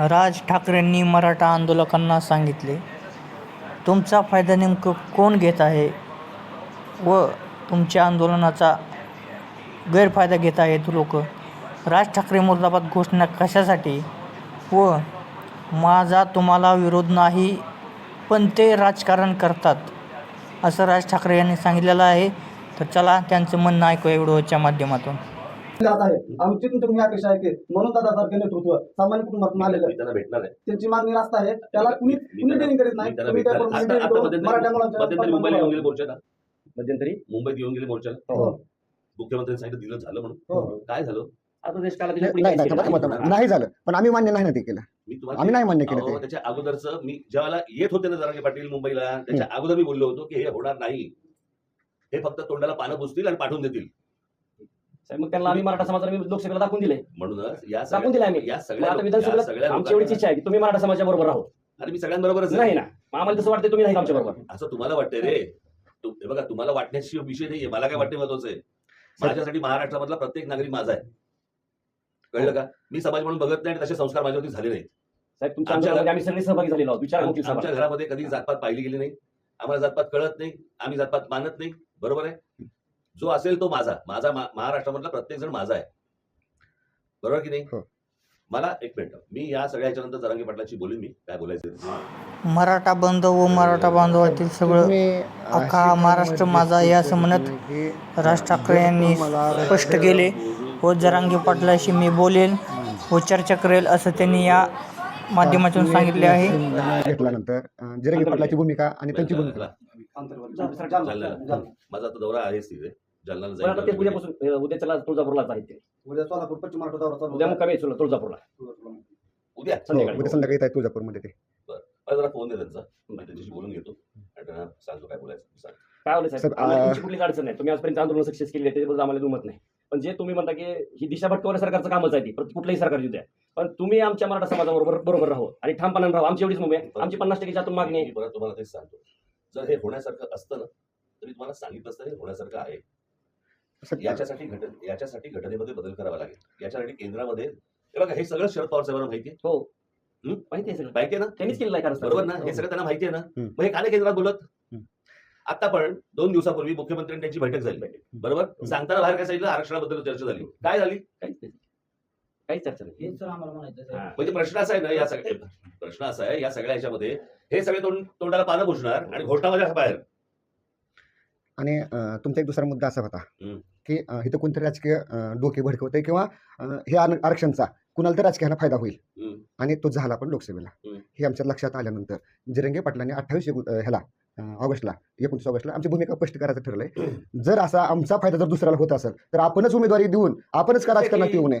राज ठाकरेंनी मराठा आंदोलकांना सांगितले तुमचा फायदा नेमकं कोण घेत आहे व तुमच्या आंदोलनाचा गैरफायदा घेत आहेत लोक? राज ठाकरे मुर्दाबाद घोषणा कशासाठी? व माझा तुम्हाला विरोध नाही पण ते राजकारण करतात असं राज ठाकरे यांनी सांगितलेलं आहे. तर चला त्यांचं म्हणणं ऐकूया व्हिडिओच्या माध्यमातून. जात आहे. आमची तुमच्याकडून ही अपेक्षा आहे की म्हणून दादासारखे नेतृत्व सामान्य कुटुंबातून आलेलं त्यांना भेटणार आहे. त्यांची मागणी रास्त आहे. त्याला कुणी कुणी ट्रेनिंग करीत नाही. तुम्ही मराठा मुलांच्या येऊन गेले मोर्चाला मध्यंतरी मुंबईत येऊन गेले मोर्चाला. हो. मुख्यमंत्र्यांनी सांगितलं दिलं झालं म्हणून. हो. काय झालं? आता देश काला? नाही झालं. पण आम्ही मान्य नाही ना ते केलं. मी तुम्हाला आम्ही नाही मान्य केलं त्याच्या अगोदरच मी ज्यावेळेला येत होते ना जरांगे पाटील मुंबईला त्याच्या अगोदर मी बोललो होतो की हे होणार नाही. हे फक्त तोंडाला पानं पुसतील आणि पाठवून देतील. मग त्यांना आम्ही मराठा समाजाला मी लोकसभेला दाखवून दिले म्हणूनच या दाखवून दिले आम्ही. या सगळ्या आता विधानसभेला आमची एवढीच इच्छा आहे की तुम्ही मराठा समाजाच्या बरोबर राहो अरे मी सगळ्यांबरोबरच नाही. ना. आम्हाला तसं वाटतं तुम्ही नाही आमच्या बरोबर. असं तुम्हाला वाटतंय रे. हे बघा तुम्हाला वाटण्याची विषय नाहीये. मला काय वाटते महत्वाचं आहे? माझ्यासाठी महाराष्ट्रामधला प्रत्येक नागरिक माझा आहे. कळलं का? मी समाज म्हणून बघत नाही आणि तसे संस्कार माझ्यावरती झाले नाही साहेब तुमच्या आमच्या- आंदोलनामध्ये आम्ही सगळे सहभागी झालेलो विचार आमच्या घरामध्ये कधी जातपात पाहिली गेली नाही. आम्हाला जातपात कळत नाही. आम्ही जातपात मानत नाही. बरोबर आहे? जो असेल तो माझा. माझा महाराष्ट्रामधला प्रत्येक जण माझा आहे. बरोबर की नाही? हो. मला एक मिनिट. मी या सगळ्या ह्याच्यानंतर जरांगी पाटलाची बोलीन मी काय बोलायचं. मराठा बंध व मराठा बांधवातील सगळं अख्खा अशी महाराष्ट्र माझा म्हणत की राज ठाकरे यांनी स्पष्ट केले व जरांगे पाटलाशी मी बोलेल व चर्चा करेल असं त्यांनी या माध्यमातून सांगितले आहे. घेतल्यानंतर जिरंगी पाटलाची भूमिका आणि त्यांची भूमिका. माझा आता दौरा आहेच तिथे. जालन्याला पण आता ते जाईल उद्यापासून अं, उद्याच्याला तुळजापूरलाच आहेत ते. उद्या सोलापूर पश्चिम महाराष्ट्र दौरा चालू उद्या आहे. मुक्कामी आहे तुळजापूरला. उद्या? हो, संध्याकाळी. उद्या संध्याकाळी येत आहे तुळजापूरमध्ये ते. मला जरा फोन दे त्यांचा. मी त्यांच्याशी बोलून घेतो. आणि त्यांना सांगतो काय बोलायचं ते सांग. काय होलं साहेब साहेब, आम्हाला आ- तुमची कुठलीच अडचण नाही. तुम्ही आजपर्यंत आंदोलन सक्सेस केली आहे त्याच्याबद्दल आम्हाला दुमत नाही. पण जे तुम्ही म्हणता की ही दिशा भटकवण्या सरकारचं कामच आहे ती प्रति कुठलंही सरकार येऊ द्या. पण तुम्ही आमच्या मराठा समाजाबरोबर बरोबर राहो आणि ठामपणाने राहा. आमची एवढीच मुंबई आहे. आमची पन्नास टक्के आतून मागणी आहे. मी परत तुम्हाला तेच सांगतो. जर हे होण्यासारखं असतं ना तरी तुम्हाला सांगितलं असतं हे होण्यासारखं आहे. याच्यासाठी घट याच्यासाठी घटनेमध्ये बदल करावा लागेल. याच्यासाठी केंद्रामध्ये हे बघा हे सगळं शरद पवार साहेबांना माहिती आहे. हो. हं? माहिती आहे सगळं. माहिती आहे ना? त्यांनीच केलेलं आहे बरोबर ना? हे. सगळं त्यांना माहिती आहे ना? हं. मग हे का नाही केंद्रात बोलत? हं. आता पण दोन दिवसापूर्वी मुख्यमंत्र्यांनी त्यांची बैठक झाली. बरोबर? सांगताना बाहेर काय सांगितलं? आरक्षणाबद्दल चर्चा झाली. काय झाली? काहीच नाही. काहीच चर्चा नाही हा. म्हणजे प्रश्न असा आहे ना या सगळ्या प्रश्न असा आहे या सगळ्या ह्याच्यामध्ये हे सगळे तोंड तोंडाला पानं पुसणार आणि घोषणा माझ्या बाहेर आणि अं, तुमचा एक दुसरा मुद्दा असा होता हम्म. की अं, इथं कोणतरी राजकीय अं, डोके भडकवते किंवा अं, हे आर- आरक्षणचा कुणाला तर राजकीयाला फायदा होईल. आणि तो झाला पण लोकसभेला हम्म. हे आमच्या लक्षात आल्यानंतर जिरंगे पाटलांनी अठ्ठावीस ह्याला अं, ऑगस्टला एकोणतीस ऑगस्टला आमची भूमिका स्पष्ट करायचं ठरलंय जर असा आमचा फायदा जर दुसऱ्याला होत असेल तर आपणच उमेदवारी देऊन आपणच का राजकारणात येऊ नये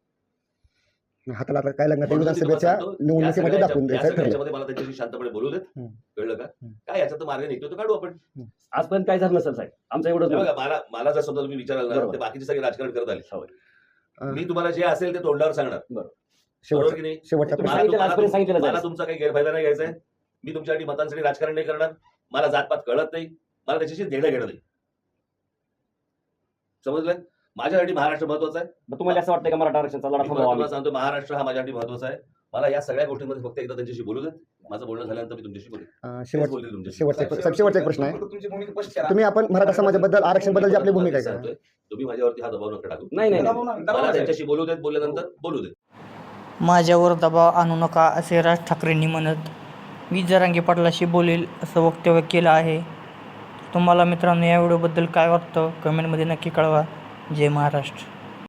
हाताला आता काय लागणार? ते तुम्हाला विधानसभेच्या निवडणुकीमध्ये दाखवून द्यायचं ठरलं. मला त्यांच्याशी शांतपणे बोलू देत हं. कळलं का? हं. काय याच्यात मार्ग निघतो तो काढू आपण. आजपर्यंत काय झालं नसेल साहेब? आमचं हे. बघा मला मला जर समजा तुम्ही विचाराल ना बरोबर. ते बाकीचे सगळे राजकारण करत आले. हो. अं, मी तुम्हाला जे असेल ते तोंडावर सांगणार. बरोबर. शेवटचा की नाही? शेवटचा प्रश्न सांगितलं, मला आजपर्यंत. तुमचा काही गैरफायदा नाही घ्यायचा आहे. मी तुमच्यासाठी मतांसाठी राजकारण नाही करणार. मला जातपात कळत नाही. मला त्याच्याशी देणं घेणं नाही. समजलं? माझ्यासाठी महाराष्ट्र महत्त्वाचा आहे. मग तुम्हाला असं वाटतं का मराठा आरक्षणचा लढा मी थांबवा तुम्हाला सांगतो महाराष्ट्र हा माझ्यासाठी महत्त्वाचा आहे. मला या सगळ्या गोष्टींमध्ये फक्त एकदा त्यांच्याशी बोलू देत. माझं बोलणं झाल्यानंतर मी तुमच्याशी बोलेन. अं, तेच शेवट बोलतील तुमच्याशी. शेवटचा एक- शेवटचा एक प्रश्न आहे. तुमची भूमिका स्पष्ट करा. तुम्ही आपण मराठा समाजाबद्दल आरक्षणबद्दल जी आपली भूमिका आहे. का सांगतोय, तुम्ही माझ्यावरती हा दबाव नका टाकू नाही नाही. दबाव दबाव मला. त्यांच्याशी बोलू देत बोलल्यानंतर बोलू देत. माझ्यावर दबाव आणू नका असे राज ठाकरेंनी म्हणत मी जरांगे पाटलाशी बोलेल असं वक्तव्य केलं आहे. तुम्हाला मित्रांनो या व्हिडिओबद्दल काय वाटतं? कमेंटमध्ये नक्की कळवा. जय महाराष्ट्र.